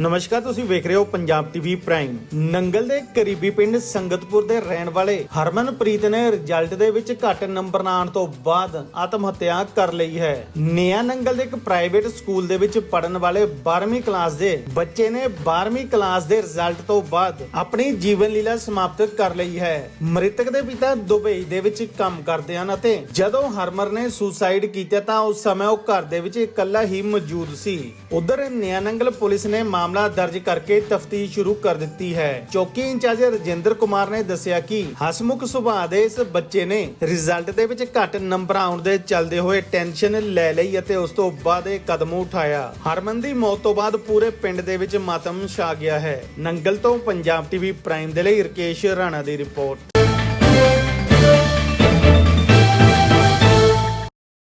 ਨਮਸਕਾਰ, ਤੁਸੀਂ ਵੇਖ ਰਹੇ ਹੋ ਪੰਜਾਬ ਟੀਵੀ ਪ੍ਰਾਈਮ। ਨੰਗਲ ਦੇ ਕਰੀਬੀ ਪਿੰਡ ਸੰਗਤਪੁਰ ਦੇ ਰਹਿਣ ਵਾਲੇ ਹਰਮਨਪ੍ਰੀਤ ਨੇ ਰਿਜ਼ਲਟ ਦੇ ਵਿੱਚ ਘੱਟ ਨੰਬਰ ਨਾ ਆਉਣ ਤੋਂ ਬਾਅਦ ਆਤਮ ਹੱਤਿਆ ਕਰ ਲਈ ਹੈ। ਨਿਆ ਨੰਗਲ ਦੇ ਇੱਕ ਪ੍ਰਾਈਵੇਟ ਸਕੂਲ ਦੇ ਵਿੱਚ ਪੜਨ ਵਾਲੇ 12ਵੀਂ ਕਲਾਸ ਦੇ ਬੱਚੇ ਨੇ 12ਵੀਂ ਕਲਾਸ ਦੇ ਰਿਜ਼ਲਟ ਤੋਂ ਬਾਅਦ ਆਪਣੀ ਜੀਵਨ ਲੀਲਾ ਸਮਾਪਤ ਕਰ ਲਈ ਹੈ। ਮ੍ਰਿਤਕ ਦੇ ਪਿਤਾ ਦੁਬਈ ਦੇ ਵਿੱਚ ਕੰਮ ਕਰਦੇ ਹਨ ਅਤੇ ਜਦੋਂ ਹਰਮਰ ਨੇ ਸੁਸਾਈਡ ਕੀਤਾ ਤਾਂ ਉਸ ਸਮੇਂ ਉਹ ਘਰ ਦੇ ਵਿੱਚ ਇਕੱਲਾ ਹੀ ਮੌਜੂਦ ਸੀ। ਉਧਰ ਨਿਆਨੰਗਲ ਪੁਲਿਸ ਨੇ ਮਾਮਲਾ ਦਰਜ ਕਰਕੇ ਤਫਤੀਸ਼ ਸ਼ੁਰੂ ਕਰ ਦਿੱਤੀ ਹੈ। ਚੌਕੀ ਇੰਚਾਰਜ ਰਜਿੰਦਰ ਕੁਮਾਰ ਨੇ ਦੱਸਿਆ ਕਿ ਹਸਮੁਖ ਸੁਭਾਅ ਦੇ ਇਸ ਬੱਚੇ ਨੇ ਰਿਜ਼ਲਟ ਦੇ ਵਿੱਚ ਘੱਟ ਨੰਬਰ ਆਉਣ ਦੇ ਚੱਲਦੇ ਹੋਏ ਟੈਨਸ਼ਨ ਲੈ ਲਈ ਅਤੇ ਉਸ ਤੋਂ ਬਾਅਦ ਇਹ ਕਦਮ ਉਠਾਇਆ। ਹਰਮਨ ਦੀ ਮੌਤ ਤੋਂ ਬਾਅਦ ਪੂਰੇ ਪਿੰਡ ਦੇ ਵਿੱਚ ਮਾਤਮ ਛਾ ਗਿਆ ਹੈ। ਨੰਗਲ ਤੋਂ ਪੰਜਾਬ ਟੀਵੀ ਪ੍ਰਾਈਮ ਦੇ ਲਈ ਰਕੇਸ਼ ਰਾਣਾ ਦੀ ਰਿਪੋਰਟ।